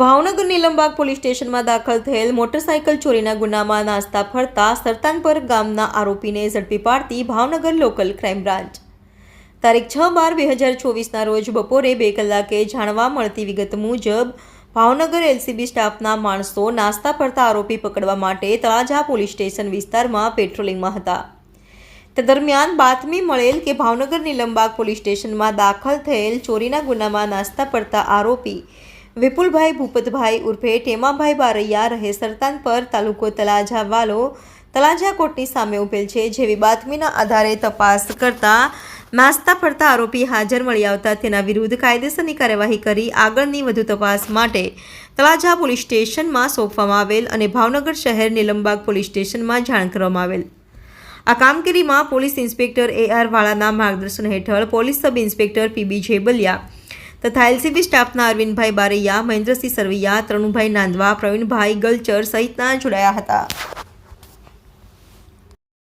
Bhavnagar Nilambag police સ્ટેશનમાં દાખલ થયેલ મોટરસાયકલ ચોરીના ગુનામાં નાસ્તા ફરતા સરતાનપર ગામના આરોપીને ઝડપી પાડતી ભાવનગર લોકલ ક્રાઇમ બ્રાન્ચ. તારીખ છ બાર બે હજાર ચોવીસના રોજ બપોરે બે કલાકે જાણવા મળતી વિગત મુજબ, ભાવનગર એલસીબી સ્ટાફના માણસો નાસ્તા ફરતા આરોપી પકડવા માટે તળાજા પોલીસ સ્ટેશન વિસ્તારમાં પેટ્રોલિંગમાં હતા. તે દરમિયાન બાતમી મળેલ કે ભાવનગર નીલમબાગ પોલીસ સ્ટેશનમાં દાખલ થયેલ ચોરીના ગુનામાં નાસ્તા પડતા આરોપી વિપુલભાઈ ભૂપતભાઈ ઉર્ફે ટેમાભાઈ બારૈયા રહે સરતાન પર તાલુકો તલાજા વાલો તલાજા કોર્ટની સામે ઉભેલ છે, જેવી બાતમીના આધારે તપાસ કરતા નાસ્તા ફરતા આરોપી હાજર મળી આવતા તેના વિરુદ્ધ કાયદેસરની કાર્યવાહી કરી આગળની વધુ તપાસ માટે તળાજા પોલીસ સ્ટેશનમાં સોંપવામાં આવેલ અને ભાવનગર શહેર નિલંબાગ પોલીસ સ્ટેશનમાં જાણ કરવામાં આવેલ. આ કામગીરીમાં પોલીસ ઇન્સ્પેક્ટર એ આર વાળાના માર્ગદર્શન હેઠળ police sub inspector PB Jebaliya તથા એલસીબી સ્ટાફના અરવિંદભાઈ બારૈયા મહેન્દ્રસિંહ સરવૈયા તરુણભાઈ નાંદવા પ્રવીણભાઈ ગલચર સહિતના જોડાયા હતા.